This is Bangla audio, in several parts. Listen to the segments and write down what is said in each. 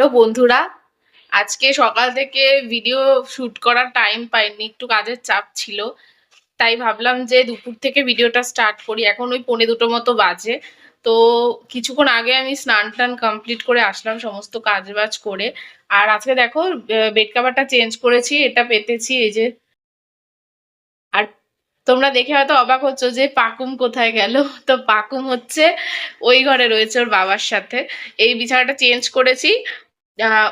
হ্যালো বন্ধুরা, আজকে সকাল থেকে ভিডিও শুট করার টাইম পাইনি, একটু কাজের চাপ ছিল। তাই ভাবলাম যে দুপুর থেকে ভিডিওটা স্টার্ট করি। এখন ওই পৌনে দুটো মতো বাজে। তো কিছুক্ষণ আগে আমি স্নান টান কমপ্লিট করে আসলাম সমস্ত কাজ বাজ করে। আর আজকে দেখো বেড কাভারটা চেঞ্জ করেছি, এটা পেতেছি, এই যে। আর তোমরা দেখে হয়তো অবাক হচ্ছ যে পাকুম কোথায় গেল? তো পাকুম হচ্ছে ওই ঘরে রয়েছে ওর বাবার সাথে। এই বিছানাটা চেঞ্জ করেছি।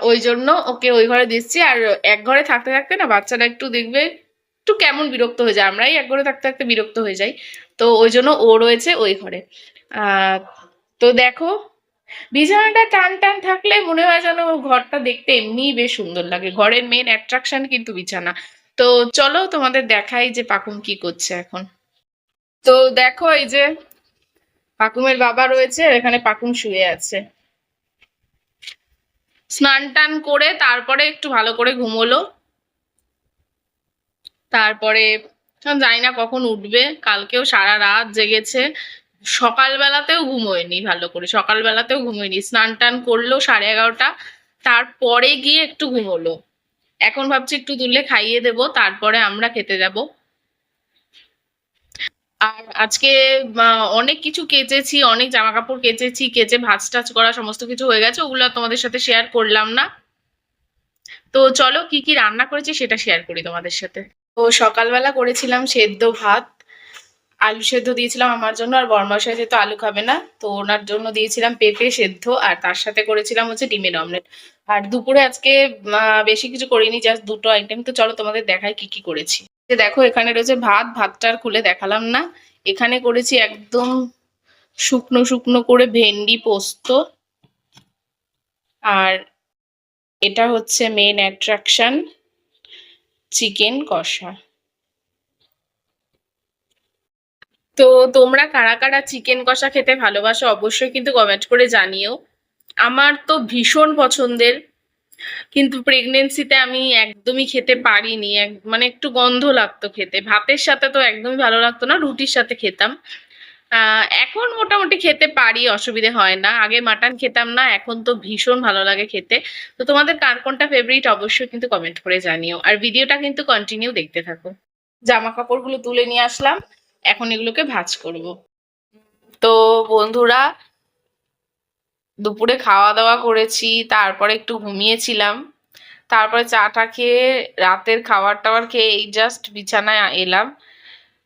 ওই জন্য ওকে ওই ঘরে দিচ্ছি। আর এক ঘরে থাকতে থাকতে না বাচ্চারা একটু দেখবে, একটু কেমন বিরক্ত হয়ে যায়। আমরাই এক ঘরে থাকতে থাকতে বিরক্ত হয়ে যাই। তো ওই জন্য ও রয়েছে ওই ঘরে। তো দেখো, বিছানাটা টান টান থাকলে মনে হয় যেন ঘরটা দেখতে এমনি বেশ সুন্দর লাগে। ঘরের মেন অ্যাট্রাকশন কিন্তু বিছানা। তো চলো তোমাদের দেখাই যে পাকুম কি করছে এখন। তো দেখো এই যে পাকুমের বাবা রয়েছে এখানে পাকুম শুয়ে আছে। স্নান টান করে তারপরে একটু ভালো করে ঘুমোলো। তারপরে জানি না কখন উঠবে, কালকেও সারা রাত জেগেছে। সকালবেলাতেও ঘুমোয়নি ভালো করে, সকালবেলাতেও ঘুমোয়নি। স্নান টান করল সাড়ে এগারোটা, তারপরে গিয়ে একটু ঘুমোলো। এখন ভাবছি একটু তুলে খাইয়ে দেবো, তারপরে আমরা খেতে যাব। আর আজকে অনেক কিছু কেচেছি, অনেক জামা কাপড় কেচেছি, কেচে ভাজ টাজ করা সমস্ত কিছু হয়ে গেছে, ওগুলো তোমাদের সাথে শেয়ার করলাম না। তো চলো কি কি রান্না করেছি সেটা শেয়ার করি তোমাদের সাথে। তো সকালবেলা করেছিলাম সেদ্ধ ভাত, আলু সেদ্ধ দিয়েছিলাম আমার জন্য, আর বরমাসায় যেহেতু আলু খাবে না, তো ওনার জন্য দিয়েছিলাম পেঁপে সেদ্ধ, আর তার সাথে করেছিলাম হচ্ছে ডিমের অমলেট আর দুপুরে আজকে বেশি কিছু করিনি জাস্ট দুটো আইটেম তো চলো তোমাদের দেখাই কি কি করেছি। যে দেখো, এখানে রয়েছে ভাত ভাতটা আর খুলে দেখালাম না। এখানে করেছি একদম শুকনো শুকনো করে ভেন্ডি পোস্ত। আর এটা হচ্ছে মেন অ্যাট্রাকশন চিকেন কষা। তো তোমরা কারা কারা চিকেন কষা খেতে ভালোবাসো অবশ্যই কিন্তু কমেন্ট করে জানিও। আমার তো ভীষণ পছন্দের কিন্তু প্রেগনেন্সিতে আমি একদমই খেতে পারিনি, এক মানে একটু গন্ধ লাগতো খেতে। ভাতের সাথে তো একদমই ভালো লাগতো না, রুটির সাথে খেতাম। এখন মোটামুটি খেতে পারি, অসুবিধে হয় না। আগে মাটন খেতাম না, এখন তো ভীষণ ভালো লাগে খেতে। তো তোমাদের কার কোনটা ফেভারিট অবশ্যই কিন্তু কমেন্ট করে জানিও। আর ভিডিওটা কিন্তু কন্টিনিউ দেখতে থাকো। জামা কাপড়গুলো তুলে নিয়ে আসলাম, এখন এগুলোকে ভাজ করব। তো বন্ধুরা দুপুরে খাওয়া দাওয়া করেছি, তারপরে একটু ঘুমিয়েছিলাম। তারপরে চাটা খেয়ে রাতের খাবার টাবার খেয়ে এই জাস্ট বিছানায় এলাম।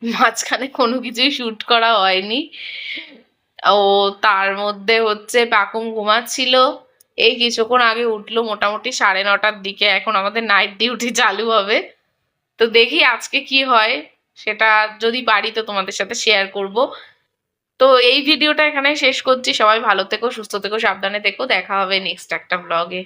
মাঝখানে কোনো কিছুই শ্যুট করা হয়নি। ও তার মধ্যে হচ্ছে পাকুম ঘুমাচ্ছিল। এই কিছুক্ষণ আগে উঠল মোটামুটি সাড়ে নটার দিকে। এখন আমাদের নাইট ডিউটি চালু হবে। তো দেখি আজকে কি হয়, সেটা যদি পারি তো তোমাদের সাথে শেয়ার করব। তো এই ভিডিওটা এখানে শেষ করছি। সবাই ভালো থেকো, সুস্থ থেকো, সাবধানে থেকো। দেখা হবে নেক্সট একটা ব্লগে